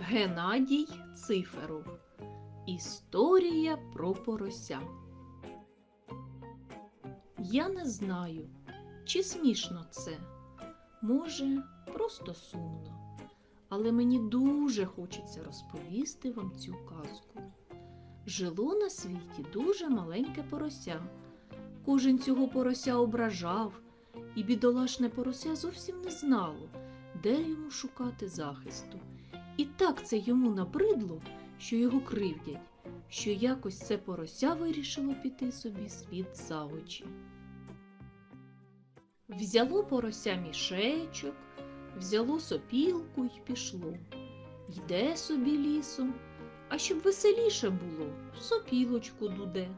Геннадій Циферов. Історія про порося. Я не знаю, чи смішно це. Може, просто сумно. Але мені дуже хочеться розповісти вам цю казку. Жило на світі дуже маленьке порося. Кожен цього порося ображав, і бідолашне порося зовсім не знало, де йому шукати захисту. І так це йому набридло, що його кривдять, що якось це порося вирішило піти собі світ за очі. Взяло порося мішечок, взяло сопілку й пішло. Йде собі лісом, а щоб веселіше було, сопілочку дуде.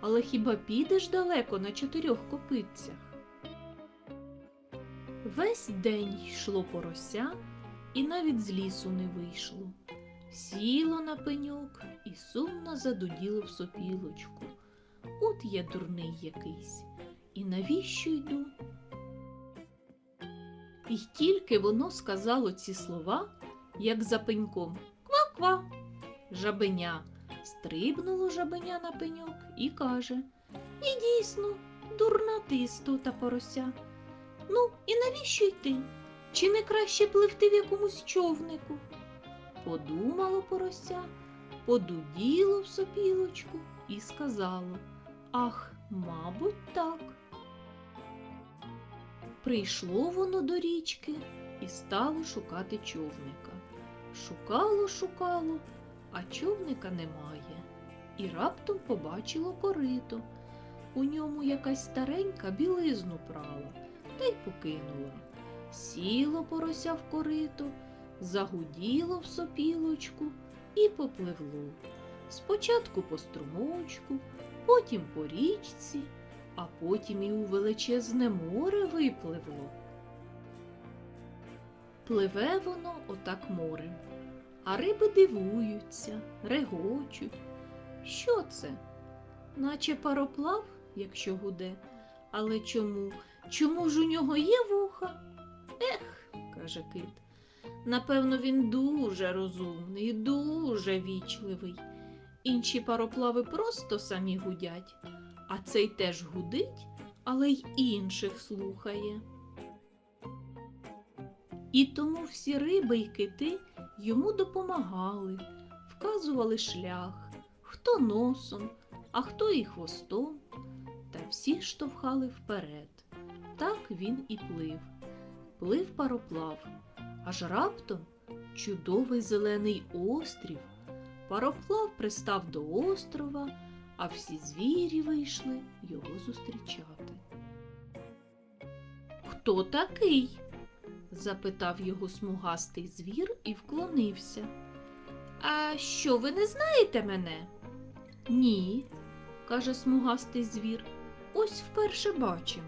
Але хіба підеш далеко на чотирьох копитцях? Весь день йшло порося, і навіть з лісу не вийшло. Сіло на пеньок і сумно задуділо в сопілочку. От я дурний якийсь. І навіщо йду? І тільки воно сказало ці слова, як за пеньком Ква-ква. Жабеня. Стрибнуло жабеня на пеньок і каже І дійсно, дурна ти істота порося. Ну, і навіщо йти? Чи не краще пливти в якомусь човнику? Подумало порося, подуділо в сопілочку і сказало Ах, мабуть, так. Прийшло воно до річки і стало шукати човника. Шукало, шукало, а човника немає. І раптом побачило корито. У ньому якась старенька білизну прала та й покинула. Сіло порося в корито, загуділо в сопілочку і попливло. Спочатку по струмочку, потім по річці, а потім і у величезне море випливло. Пливе воно отак морем, а риби дивуються, регочуть. Що це? Наче пароплав, якщо гуде. Але чому? Чому ж у нього є вуха? Каже кит. Напевно, він дуже розумний, дуже вічливий. Інші пароплави просто самі гудять, а цей теж гудить, але й інших слухає. І тому всі риби й кити йому допомагали, вказували шлях, хто носом, а хто і хвостом, та всі штовхали вперед. Так він і плив. Плив пароплав, аж раптом чудовий зелений острів. Пароплав пристав до острова, а всі звірі вийшли його зустрічати. Хто такий? запитав його смугастий звір і вклонився. А що, ви не знаєте мене? Ні, каже смугастий звір. Ось вперше бачимо.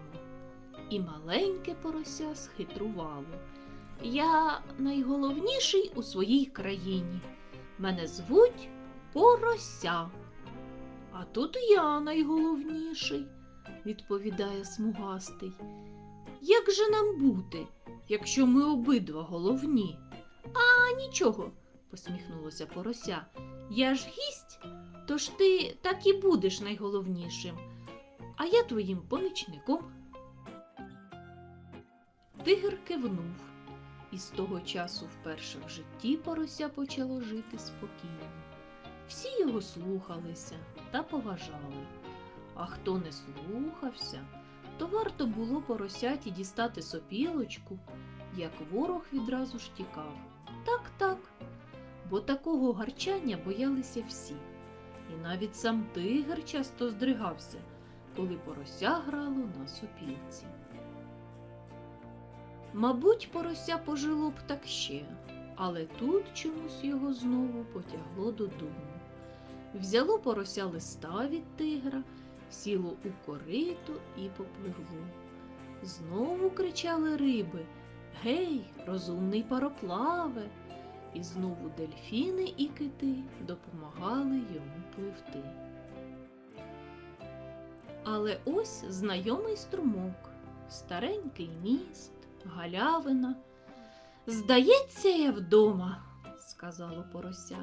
І маленьке порося схитрувало. Я найголовніший у своїй країні. Мене звуть Порося. А тут я найголовніший, відповідає смугастий. Як же нам бути, якщо ми обидва головні? А нічого, посміхнулося порося. Я ж гість, тож ти так і будеш найголовнішим, а я твоїм помічником. Тигр кивнув, і з того часу вперше в житті порося почало жити спокійно. Всі його слухалися та поважали. А хто не слухався, то варто було поросяті дістати сопілочку, як ворог відразу ж тікав. Так, так. Бо такого гарчання боялися всі. І навіть сам тигр часто здригався, коли порося грало на сопілці. Мабуть, порося пожило б так ще, але тут чомусь його знову потягло додому. Взяло порося листа від тигра, сіло у корито і попливло. Знову кричали риби Гей, розумний пароплаве! І знову дельфіни і кити допомагали йому пливти. Але ось знайомий струмок, старенький міст, галявина. Здається, я вдома, сказало порося.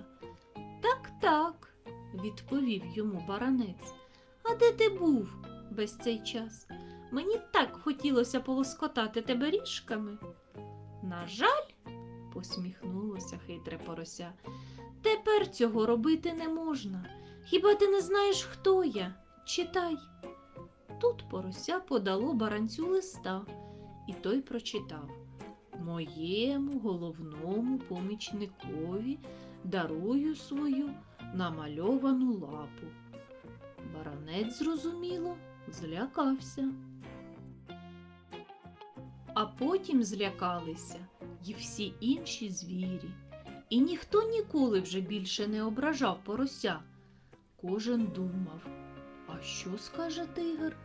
Так, так, відповів йому баранець. А де ти був весь цей час? Мені так хотілося полоскотати тебе ріжками. На жаль, посміхнулося хитре порося. Тепер цього робити не можна. Хіба ти не знаєш, хто я? Читай. Тут порося подало баранцю листа, і той прочитав Моєму головному помічникові дарую свою намальовану лапу. Баранець, зрозуміло, злякався. А потім злякалися й всі інші звірі, і ніхто ніколи вже більше не ображав порося. Кожен думав, а що скаже тигр?